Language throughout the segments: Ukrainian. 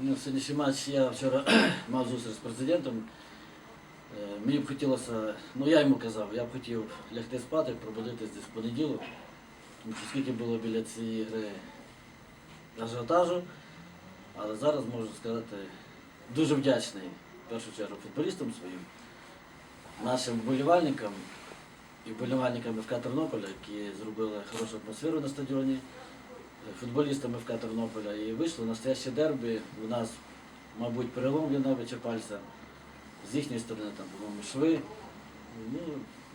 Ну, сьогоднішній матч я вчора мав зустріч з президентом. Е, Мені б хотілося, ну я йому казав, я б хотів лягти спати, пробудитись десь в понеділок, тому що скільки було біля цієї гри ажіотажу, але зараз можу сказати, дуже вдячний в першу чергу футболістам своїм, нашим вболівальникам і вболівальникам ФК Тернополя, які зробили хорошу атмосферу на стадіоні футболістами ФК Тернополя і вийшло настояще дербі. У нас, мабуть, перелом для навича пальця. З їхньої сторони там, по-моєму, шви. Ну,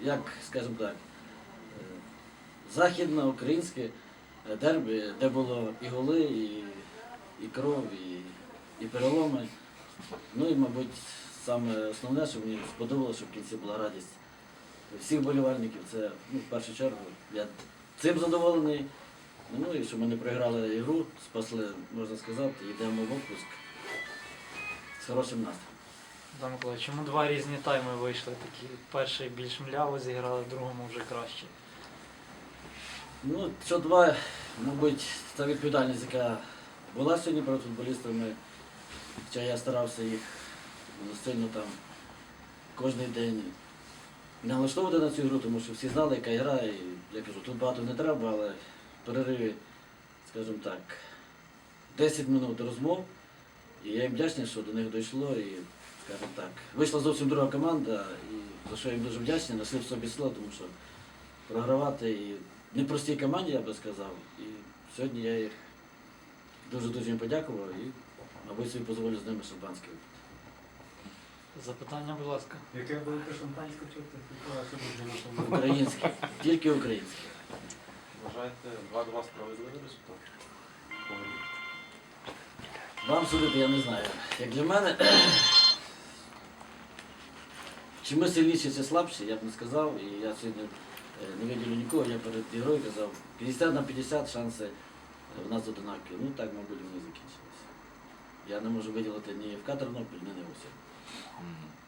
як, скажімо так, е, західноукраїнське дербі, де було і голи, і, і кров, і, і переломи. Ну і, мабуть, саме основне, що мені сподобалося, що в кінці була радість всіх болівальників. Це ну, в першу чергу. Я цим задоволений. Ну і що ми не програли ігру, спасли, можна сказати, йдемо в отпуск з хорошим настроєм. Богдан Миколаївич, чому два різні тайми вийшли такі? Перший більш мляво зіграли, в другому вже краще. Ну, що два, мабуть, це відповідальність, яка була сьогодні перед футболістами. Хоча я старався їх сильно там кожен день налаштовувати на цю гру, тому що всі знали, яка гра, і я кажу, тут багато не треба, але перериві, скажімо так, 10 минут розмов. І я їм вдячний, що до них дійшло і, скажімо так, вийшла зовсім друга команда, і за що я їм дуже вдячний, знайшли в собі сила, тому що програвати і непростій команді, я би сказав. І сьогодні я їх дуже-дуже їм подякував і, мабуть, собі дозволю з ними шампанське. випити. Запитання, будь ласка. Яке велике шампанське чути? Українське, тільки українське. Вважаєте 2-2 справедливий результат? Вам судити, я не знаю. Як для мене, чи ми сильніші, чи слабші, я б не сказав. І я сьогодні е, не виділю нікого, я перед ігрою казав, 50 на 50 шанси е, в нас одинакові. Ну так, мабуть, вони закінчилися. Я не можу виділити ні в Тернопіль, ні усіх. Мгм.